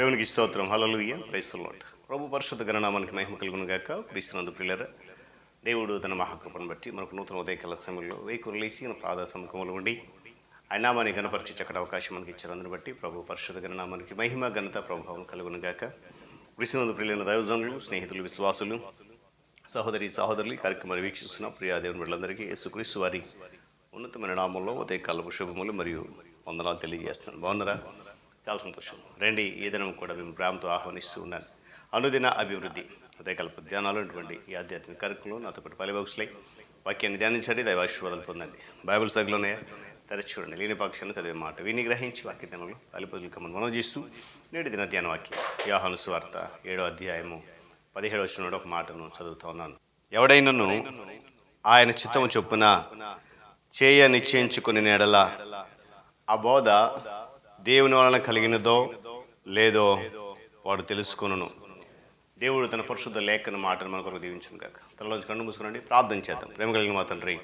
దేవునికి స్తోత్రం. హలలుయ్య ప్రైస్తులాట్ ప్రభు పరిశుద్ధ గణనామానికి మహిమ కలుగును గాక. క్రీస్తునందు పిల్లర దేవుడు తన మహాకృపను బట్టి మనకు నూతన ఉదయకాల సమయంలో వేయి లేచి మన పాద సముఖంలో ఉండి ఆయన నామాన్ని గణపరిచి చక్కడ అవకాశం మనకి ఇచ్చారందుని బట్టి ప్రభు పరిశుద్ధ గణనామానికి మహిమ ఘనత ప్రభావం కలుగును గాక. క్రీస్తునందు ప్రియులైన దైవజనులు స్నేహితులు విశ్వాసులు సహోదరి సహోదరులు కార్యక్రమాన్ని వీక్షిస్తున్న ప్రియా దేవుని బిడ్డలందరికీ యేసుక్రీస్తు వారి ఉన్నతమైన నామంలో ఉదయకాలపు శుభములు మరియు వందనాలు తెలియజేస్తున్నాను. బాగున్నారా? చాలా సంతోషం. రండి ఈ దినం కూడా మేము ప్రేమతో ఆహ్వానిస్తూ ఉన్నాను అనుదిన అభివృద్ధి ఉదయకల్ప ధ్యానాలు ఉన్నటువంటి ఈ ఆధ్యాత్మిక కార్యక్రమంలో నాతో పాటు పలిబాక్స్లై వాక్యాన్ని ధ్యానించండి దైవాశీర్వాదాలు పొందండి. బైబిల్ సగ్లోనే తెరచి చూడండి లేని పక్షాన్ని చదివే మాట విని గ్రహించి వాక్య ధ్యానంలో పలిపదులు కమ్మని మనం చేస్తూ నేటి దిన ధ్యాన వాక్యం యాహాను సువార్త ఏడో అధ్యాయము పదిహేడు వచ్చిన ఒక మాటను చదువుతా ఉన్నాను. ఎవడైనను ఆయన చిత్తము చొప్పున చేయ నిశ్చయించుకుని నెడల ఆ బోధ దేవుని వలన కలిగినదో లేదో వాడు తెలుసుకును దేవుడు తన పరిశుద్ధ లేఖన మాటను మన కొరకు దీవించును కాక తనలోంచి కన్ను మూసుకునండి. ప్రార్థన చేద్దాం. ప్రేమ కలిగిన మా తండ్రి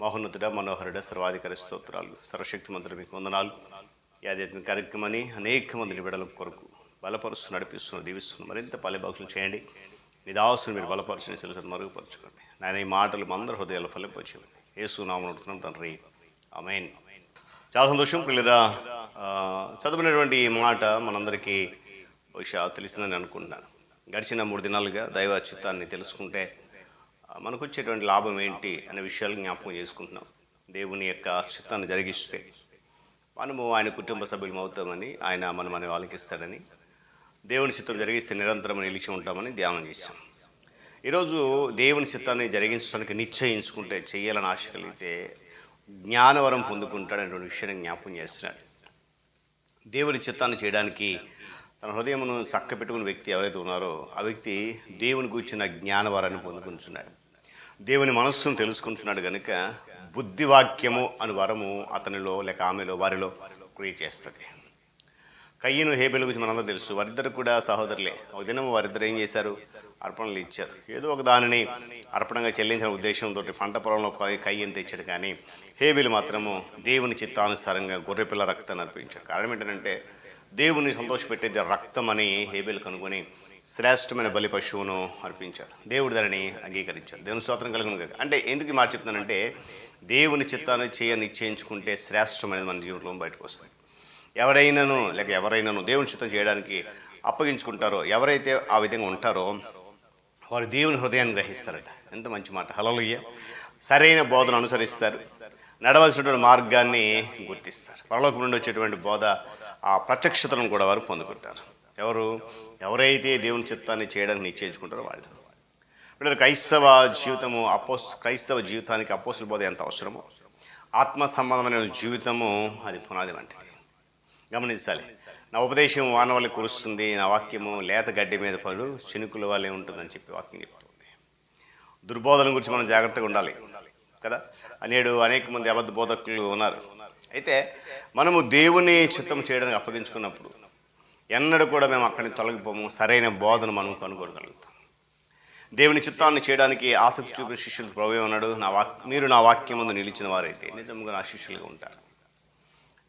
మహోన్నతుడ మనోహరుడ సర్వాధికారి స్తోత్రాలు. సర్వశక్తి మంత్రులు మీకు వందనాలు. ఈ ఆధ్యాత్మిక కార్యక్రమాన్ని అనేక మంది విడల కొరకు బలపరుస్తూ నడిపిస్తున్న దీవిస్తున్న మరింత పల్లెబాకులు చేయండి. నిదాసును మీరు బలపరచని సెలవు మరుగుపరచుకోండి. నాయన ఈ మాటలు అందరి హృదయాలు ఫలింపచేయండి. ఏసు నామను తండ్రి. ఆమెన్. చాలా సంతోషం పిల్లరా చదివినటువంటి ఈ మాట మనందరికీ బహుశా తెలిసిందని అనుకుంటున్నాను. గడిచిన మూడు దినాలుగా దైవ చిత్తాన్ని తెలుసుకుంటే మనకు వచ్చేటువంటి లాభం ఏంటి అనే విషయాలు జ్ఞాపకం చేసుకుంటున్నాం. దేవుని యొక్క చిత్తాన్ని జరిగిస్తే మనము ఆయన కుటుంబ సభ్యులం అవుతామని ఆయన మనం మన వాళ్ళకి ఇస్తాడని దేవుని చిత్తం జరిగిస్తే నిరంతరం నిలిచి ఉంటామని ధ్యానం చేశాం. ఈరోజు దేవుని చిత్తాన్ని జరిగించడానికి నిశ్చయించుకుంటే చేయాలని ఆశ కలిగితే జ్ఞానవరం పొందుకుంటాడనేటువంటి విషయాన్ని జ్ఞాపకం చేస్తున్నాడు. దేవుని చిత్తాన్ని చేయడానికి తన హృదయమును చక్క పెట్టుకున్న వ్యక్తి ఎవరైతే ఉన్నారో ఆ వ్యక్తి దేవుని కూర్చున్న జ్ఞానవారాన్ని పొందుకుంటున్నాడు. దేవుని మనస్సును తెలుసుకుంటున్నాడు కనుక బుద్ధివాక్యము అని వరము అతనిలో లేక ఆమెలో వారిలో క్రియ చేస్తుంది. కయ్యను హేబెల్ గురించి మనందరూ తెలుసు. వారిద్దరు కూడా సహోదరులే. ఒక దినం వారిద్దరు ఏం చేశారు? అర్పణలు ఇచ్చారు. ఏదో ఒక దానిని అర్పణంగా చెల్లించిన ఉద్దేశంతో పంట పొలంలో కయ్యను తెచ్చాడు. కానీ హేబెల్ మాత్రము దేవుని చిత్తానుసారంగా గొర్రెపిల్ల రక్తాన్ని అర్పించాడు. కారణం ఏంటంటే దేవుని సంతోషపెట్టేది రక్తం అని హేబెల్ కనుగొని శ్రేష్టమైన బలి పశువును అర్పించాడు. దేవుడు దానిని అంగీకరించాడు. దేవుని స్తోత్రం కలుగును అంటే ఎందుకు ఈ మాట చెప్తున్నానంటే దేవుని చిత్తాన్ని చేయ నిశ్చయించుకుంటే శ్రేష్టమైనది మన జీవితంలో బయటకు వస్తుంది. ఎవరైనాను లేక ఎవరైనాను దేవుని చిత్తం చేయడానికి అప్పగించుకుంటారో ఎవరైతే ఆ విధంగా ఉంటారో వారు దేవుని హృదయాన్ని గ్రహిస్తారట. ఎంత మంచి మాట. హలలుయ్య సరైన బోధను అనుసరిస్తారు. నడవలసినటువంటి మార్గాన్ని గుర్తిస్తారు. పరలోకం నుండి వచ్చేటువంటి బోధ ఆ ప్రత్యక్షతను కూడా వారు పొందుకుంటారు. ఎవరు? ఎవరైతే దేవుని చిత్తాన్ని చేయడానికి నిశ్చయించుకుంటారో వాళ్ళు. ఇప్పుడు క్రైస్తవ జీవితము అపోస్ క్రైస్తవ జీవితానికి అపోస్తుల బోధ ఎంత అవసరమో ఆత్మ సంబంధమైన జీవితము అది పునాది వంటిది. గమనించాలి. నా ఉపదేశం వాన వల్ల కురుస్తుంది నా వాక్యము లేత గడ్డి మీద పడు చినుకుల వల్లే ఉంటుందని చెప్పి వాక్యం చెప్తుంది. దుర్బోధన గురించి మనం జాగ్రత్తగా ఉండాలి కదా? నేడు అనేక మంది అబద్ధ బోధకులు ఉన్నారు. అయితే మనము దేవుని చిత్తం చేయడానికి అప్పగించుకున్నప్పుడు ఎన్నడూ కూడా మేము అక్కడిని తొలగిపోము సరైన బోధన మనం కనుగొనగలుగుతాం. దేవుని చిత్తాన్ని చేయడానికి ఆసక్తి చూపిన శిష్యులు ప్రభు ఉన్నాడు. నా వాక్ మీరు నా వాక్యం ముందు నిలిచిన వారైతే నిజంగా నా శిష్యులుగా ఉంటారు.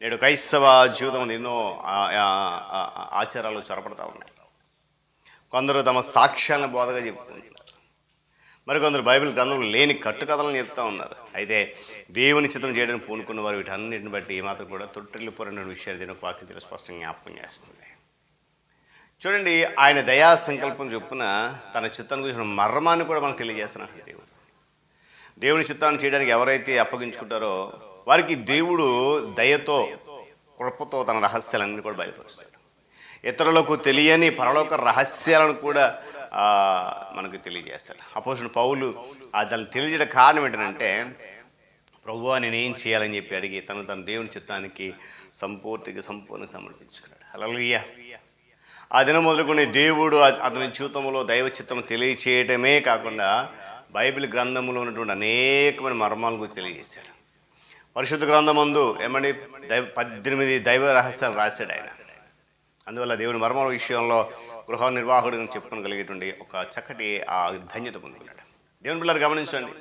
నేడు క్రైస్తవ జీవితం ఎన్నో ఆచారాలు చొరపడతా ఉన్నాయి కొందరు తమ సాక్ష్యాలను బోధగా చెప్తున్నారు మరికొందరు బైబిల్ గ్రంథంలో లేని కట్టుకథలను చెప్తా ఉన్నారు. అయితే దేవుని చిత్రం చేయడానికి పూనుకున్న వారు వీటన్నిటిని బట్టి ఏమాత్రం కూడా తొట్టిల్లిపోయిన విషయాలు దీని ఒక వాక్యం స్పష్టంగా జ్ఞాపకం చేస్తుంది. చూడండి ఆయన దయా సంకల్పం చొప్పున తన చిత్తాన్ని గురించిన మర్మాన్ని కూడా మనకు తెలియజేస్తున్నాడు దేవుడు. దేవుని చిత్తాన్ని చేయడానికి ఎవరైతే అప్పగించుకుంటారో వారికి దేవుడు దయతో కృపతో తన రహస్యాలన్నీ కూడా బయలుపరుస్తాడు. ఇతరులకు తెలియని పరలోక రహస్యాలను కూడా మనకు తెలియజేస్తాడు. అపోజిట్ పౌలు ఆ దాన్ని తెలియజేయడం కారణం ఏంటంటే ప్రభువా నేను ఏం చేయాలని చెప్పి అడిగి తను తన దేవుని చిత్తానికి సంపూర్తిగా సంపూర్ణ సమర్పించుకున్నాడు. హల్లెలూయా. ఆ దినం మొదలుకొని దేవుడు అతని జీవితంలో దైవ చిత్తం తెలియచేయటమే కాకుండా బైబిల్ గ్రంథంలో ఉన్నటువంటి అనేకమైన మర్మాల గురించి తెలియజేశాడు. పరిశుద్ధ గ్రంథమందు ఏమని దైవ పద్దెనిమిది దైవ రహస్యాలు రాశాడు ఆయన. అందువల్ల దేవుని మర్మాల విషయంలో గృహ నిర్వాహకుడు చెప్పుకోగలిగేటువంటి ఒక చక్కటి ఆ ధన్యత పొందుకున్నాడు. దేవుని పిల్లలు గమనించండి.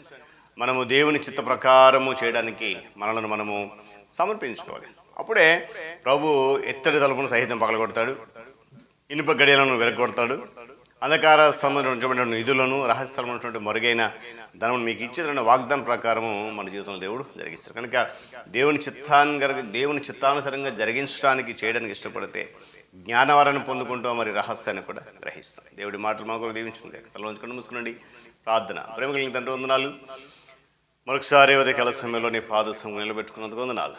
మనము దేవుని చిత్త ప్రకారము చేయడానికి మనలను మనము సమర్పించుకోవాలి. అప్పుడే ప్రభు ఎత్తడి తలుపును సహితం పగలగొడతాడు. ఇనుప గడియలను వెరగొడతాడు అంధకార స్తంభం ఉంచబడిన నిధులను రహస్యం ఉన్నటువంటి మరుగైన ధనం మీకు ఇచ్చేదన్న వాగ్దాన ప్రకారము మన జీవితంలో దేవుడు జరిగిస్తారు కనుక దేవుని చిత్తాను దేవుని చిత్తానుసరంగా జరిగించడానికి చేయడానికి ఇష్టపడితే జ్ఞానవరాన్ని పొందుకుంటూ మరి రహస్యాన్ని కూడా గ్రహిస్తాం. దేవుడి మాటలు మాకు దీవించుకుంటే కళ్ళు ఉంచుకొని మూసుకునండి. ప్రార్థన. ప్రేమ కలిగిన తండ్రి వందనాలు. మరొకసారి ఉదయకాల సమయంలో నీ పాద సమయం నిలబెట్టుకున్నందుకు వందనాలు.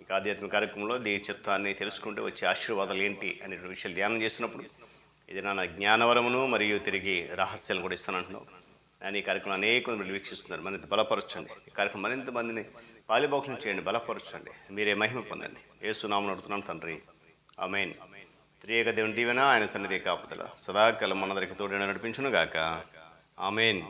ఇంకా ఆధ్యాత్మిక కార్యక్రమంలో దేని చిత్తాన్ని తెలుసుకుంటూ వచ్చే ఆశీర్వాదాలు ఏంటి అనే విషయాలు ధ్యానం చేసినప్పుడు ఇది నా జ్ఞానవరమును మరియు తిరిగి రహస్యాలు కూడా ఇస్తానంటున్నావు. నేను ఈ కార్యక్రమం అనేక మంది వీక్షిస్తున్నారు. మరింత బలపరచండి. ఈ కార్యక్రమం మరింత మందిని పాలిభోక్షణ చేయండి బలపరచండి. మీరే మహిమ పొందండి. ఏసునామను అడుగుతున్నాను తండ్రి. అమెయిన్ త్రియేక దేవుని దీవెన ఆయన సన్నిధి కాపుదల. సదాకాలం మనందరికి తోడైన నడిపించును గాక ఆమెన్.